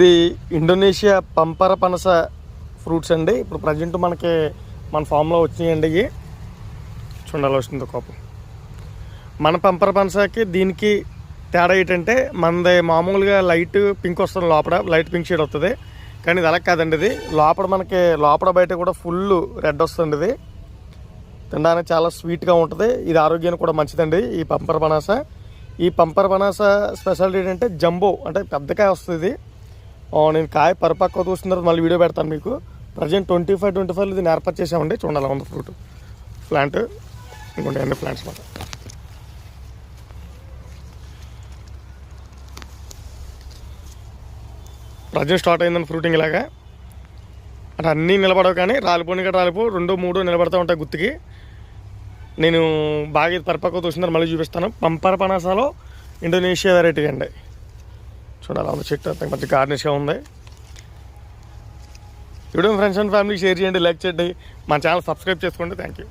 ఇది ఇండోనేషియా పంపర పనస ఫ్రూట్స్ అండి. ఇప్పుడు ప్రజెంట్ మనకి మన ఫామ్లో వచ్చినాయండి ఇవి. చూడాలి వస్తుంది కోపం మన పంపర పనసకి దీనికి తేడా ఏంటంటే మనది మామూలుగా లైట్ పింక్ వస్తుంది లోపల. లైట్ పింక్ షేడ్ వస్తుంది. కానీ ఇది అలా కాదండి ఇది. లోపల మనకి లోపల బయట కూడా ఫుల్ రెడ్ వస్తుంది ఇది. తినడానికి చాలా స్వీట్గా ఉంటుంది. ఇది ఆరోగ్యానికి కూడా మంచిదండి ఈ పంపర పనస. ఈ పంపర పనస స్పెషాలిటీ ఏంటంటే జంబో అంటే పెద్దకాయ వస్తుంది నేను కాయ పరిపక్వ చూసిన తర్వాత మళ్ళీ వీడియో పెడతాను మీకు. Present twenty five twenty five ఇది ఏర్పాటు చేసామండి చూడాలి ఉంది ఫ్రూట్. ప్లాంట్ ఇంకోటి అన్ని ప్లాంట్స్ మాట ప్రజెంట్ స్టార్ట్ అయిందండి ఫ్రూటింగ్ ఇలాగా. అంటే అన్నీ నిలబడవు కానీ రాలిపోనిగా రాలిపో రెండు మూడు నిలబడుతూ ఉంటాయి గుత్తికి. నేను బాగా ఇది పరిపక్వ చూసిన మళ్ళీ చూపిస్తాను. పంపర పనాసాలో ఇండోనేషియా వెరైటీ అండి చూడాలి ఉంది చెట్టు అంత మంచి గార్నిష్గా ఉంది. వీడియో ఫ్రెండ్స్ అండ్ ఫ్యామిలీకి షేర్ చేయండి లైక్ చేయండి. మన ఛానల్ సబ్స్క్రైబ్ చేసుకోండి. Thank you